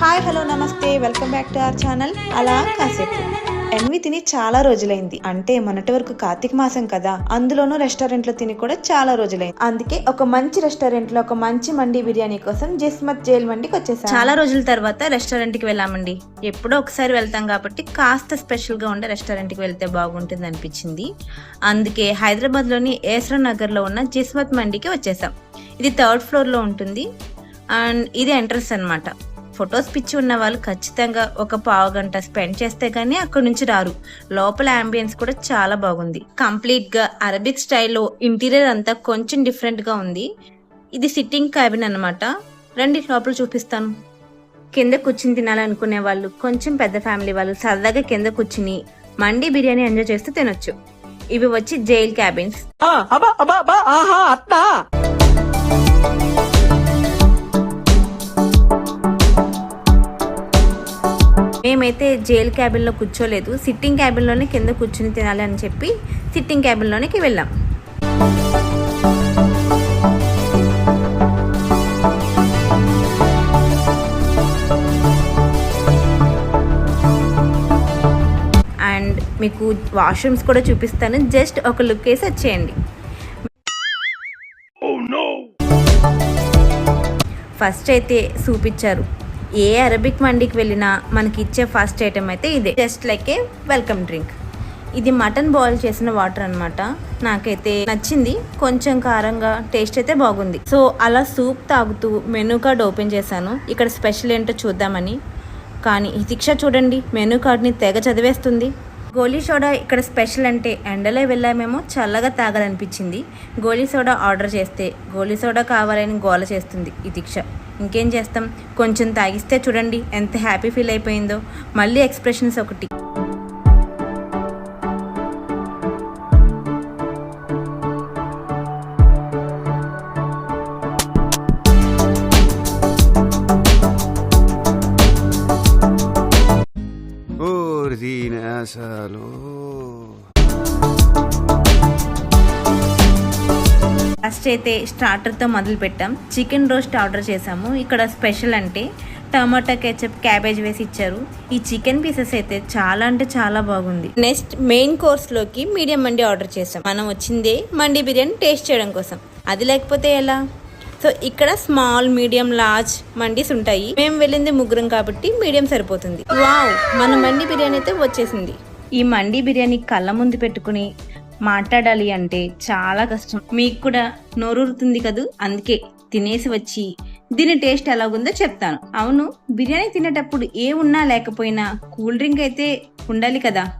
Hi hello నమస్తే welcome back to our channel అలా కాసేపు. ఎన్వి తిని చాలా రోజులైంది. అంటే మొన్నటి వరకు కార్తీక మాసం కదా అందులోనూ రెస్టారెంట్లో తిని కూడా చాలా రోజులైంది. అందుకే ఒక మంచి రెస్టారెంట్లో ఒక మంచి మండి బిర్యానీ కోసం జస్మత్ జైల్ మండికి వచ్చేసాను. చాలా రోజుల తర్వాత రెస్టారెంట్కి వెళ్ళామండి. ఎప్పుడో ఒకసారి వెళ్తాం కాబట్టి కాస్త స్పెషల్గా ఉండే రెస్టారెంట్కి వెళ్తే బాగుంటుంది అనిపించింది. అందుకే హైదరాబాద్లోని ఏసరా నగర్లో ఉన్న జస్మత్ మండికి వచ్చేసాం. ఇది థర్డ్ ఫ్లోర్లో ఉంటుంది. అండ్ ఇది ఎంట్రన్స్ అనమాట ఫొటోస్ పిచ్చి ఉన్న వాళ్ళు ఖచ్చితంగా ఒక పావు గంట స్పెండ్ చేస్తే కానీ అక్కడ నుంచి రారు. లోపల అంబియన్స్ కూడా చాలా బాగుంది. కంప్లీట్గా అరబిక్ స్టైల్లో ఇంటీరియర్ అంతా కొంచెం డిఫరెంట్గా ఉంది. ఇది సిట్టింగ్ క్యాబిన్ అన్నమాట. రండి లోపల చూపిస్తాను. కింద కూర్చుని తినాలనుకునే వాళ్ళు కొంచెం పెద్ద ఫ్యామిలీ వాళ్ళు సరదాగా కింద కూర్చుని మండి బిర్యానీ ఎంజాయ్ చేస్తూ తినొచ్చు. ఇవి వచ్చి జైల్ క్యాబిన్స్ మేమైతే జైల్ క్యాబిన్లో కూర్చోలేదు. సిట్టింగ్ క్యాబిన్లోనే కింద కూర్చుని తినాలి అని చెప్పి సిట్టింగ్ క్యాబిన్లోనికి వెళ్ళాం. అండ్ మీకు వాష్రూమ్స్ కూడా చూపిస్తాను. జస్ట్ ఒక లుక్ వేసి వచ్చేయండి. ఫస్ట్ అయితే సూప్ ఇచ్చారు. ఏ అరబిక్ మండికి వెళ్ళినా మనకి ఇచ్చే ఫస్ట్ ఐటెం అయితే ఇదే. Just like a welcome drink. ఇది మటన్ బాయిల్ చేసిన వాటర్ అన్నమాట. నాకైతే నచ్చింది. కొంచెం కారంగా టేస్ట్ అయితే బాగుంది. సో అలా సూప్ తాగుతూ మెనూ కార్డ్ ఓపెన్ చేశాను. ఇక్కడ స్పెషల్ ఏంటో చూద్దామని. కానీ ఈ శిక్ష చూడండి. మెనూ కార్డ్ని తెగ చదివేస్తుంది. గోలీ సోడా ఇక్కడ స్పెషల్ అంటే ఎండలో వెళ్ళామేమో చల్లగా తాగాలనిపించింది. గోలీ సోడా ఆర్డర్ చేస్తే గోలీ సోడా కావాలని గోల చేస్తుంది ఈ దీక్ష. ఇంకేం చేస్తాం? కొంచెం తాగిస్తే చూడండి ఎంత హ్యాపీ ఫీల్ అయిపోయిందో. మళ్ళీ ఎక్స్ప్రెషన్స్ ఒకటి. Ordine ఫస్ట్ అయితే స్టార్టర్తో మొదలు పెట్టాం చికెన్ రోస్ట్ ఆర్డర్ చేసాము ఇక్కడ స్పెషల్ అంటే టమాటా కెచప్ క్యాబేజ్ వేసి ఇచ్చారు. ఈ చికెన్ పీసెస్ అయితే చాలా అంటే చాలా బాగుంది. నెక్స్ట్ మెయిన్ కోర్స్లోకి మీడియం మండి ఆర్డర్ చేసాం మనం వచ్చిందే మండి బిర్యానీ టేస్ట్ చేయడం కోసం. అది లేకపోతే ఎలా? సో ఇక్కడ స్మాల్ మీడియం లార్జ్ మండీస్ ఉంటాయి. మేము వెళ్ళింది ముగ్గురం కాబట్టి మీడియం సరిపోతుంది. వావ్! మన మండి బిర్యానీ అయితే వచ్చేసింది. ఈ మండి బిర్యానీ కళ్ళ ముందు పెట్టుకుని మాట్లాడాలి అంటే చాలా కష్టం. మీకు కూడా నోరూరుతుంది కదూ? అందుకే తినేసి వచ్చి దీని టేస్ట్ ఎలాగుందో చెప్తాను. అవును బిర్యానీ తినేటప్పుడు ఏ ఉన్నా లేకపోయినా కూల్ డ్రింక్ అయితే ఉండాలి కదా.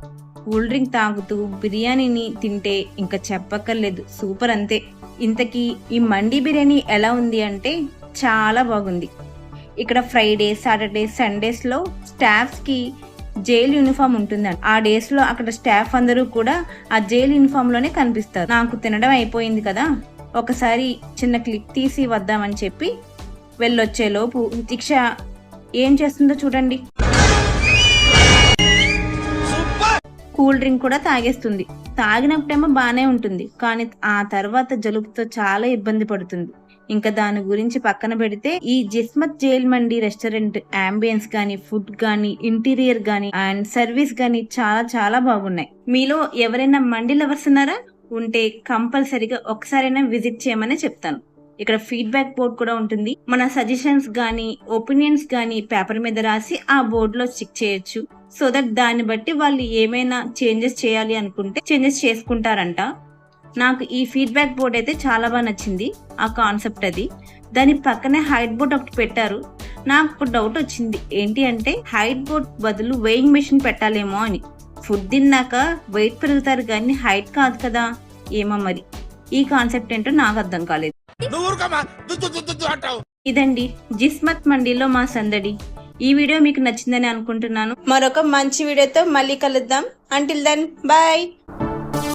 కూల్ డ్రింక్ తాగుతూ బిర్యానీని తింటే ఇంకా చెప్పక్కర్లేదు. సూపర్ అంతే. ఇంతకీ ఈ మండి బిర్యానీ ఎలా ఉంది అంటే చాలా బాగుంది. ఇక్కడ ఫ్రైడే సాటర్డే సండేస్లో స్టాఫ్స్కి జైల్ యూనిఫామ్ ఉంటుందండి. ఆ డేస్లో అక్కడ స్టాఫ్ అందరూ కూడా ఆ జైల్ యూనిఫామ్లోనే కనిపిస్తారు. నాకు తినడం అయిపోయింది కదా ఒకసారి చిన్న క్లిప్ తీసి వద్దామని చెప్పి వెళ్ళొచ్చేలోపు దీక్ష ఏం చేస్తుందో చూడండి. కూల్ డ్రింక్ కూడా తాగేస్తుంది. తాగినప్పుడేమో బాగానే ఉంటుంది కానీ ఆ తర్వాత జలుబుతో చాలా ఇబ్బంది పడుతుంది. ఇంకా దాని గురించి పక్కన పెడితే ఈ Jismat jail mandi restaurant ambience కానీ ఫుడ్ కానీ ఇంటీరియర్ కానీ అండ్ సర్వీస్ కానీ చాలా చాలా బాగున్నాయి. మీలో ఎవరైనా మండి లవర్స్ ఉన్నారా? ఉంటే కంపల్సరీగా ఒకసారైనా విజిట్ చేయమని చెప్తాను. ఇక్కడ ఫీడ్బ్యాక్ బోర్డ్ కూడా ఉంటుంది. మన సజెషన్స్ కానీ ఒపీనియన్స్ కానీ పేపర్ మీద రాసి ఆ బోర్డులో స్టిక్ చేయొచ్చు. సో దట్ దాన్ని బట్టి వాళ్ళు ఏమైనా చేంజెస్ చేయాలి అనుకుంటే చేంజెస్ చేసుకుంటారంట. నాకు ఈ ఫీడ్బ్యాక్ బోర్డ్ అయితే చాలా బాగా నచ్చింది ఆ కాన్సెప్ట్ అది. దాని పక్కనే హైట్ బోర్డ్ ఒకటి పెట్టారు. నాకు ఇప్పుడు డౌట్ వచ్చింది ఏంటి అంటే హైట్ బోర్డ్ బదులు వెయింగ్ మెషిన్ పెట్టాలేమో అని. ఫుడ్ తిన్నాక వెయిట్ పెరుగుతారు కానీ హైట్ కాదు కదా ఏమో మరి. ఈ కాన్సెప్ట్ ఏంటో నాకు అర్థం కాలేదు. ఇదండి జిస్మత్ మండీలో మా సందడి. ఈ వీడియో మీకు నచ్చిందని అనుకుంటున్నాను. మరొక మంచి వీడియోతో మళ్ళీ కలుద్దాం. Until then bye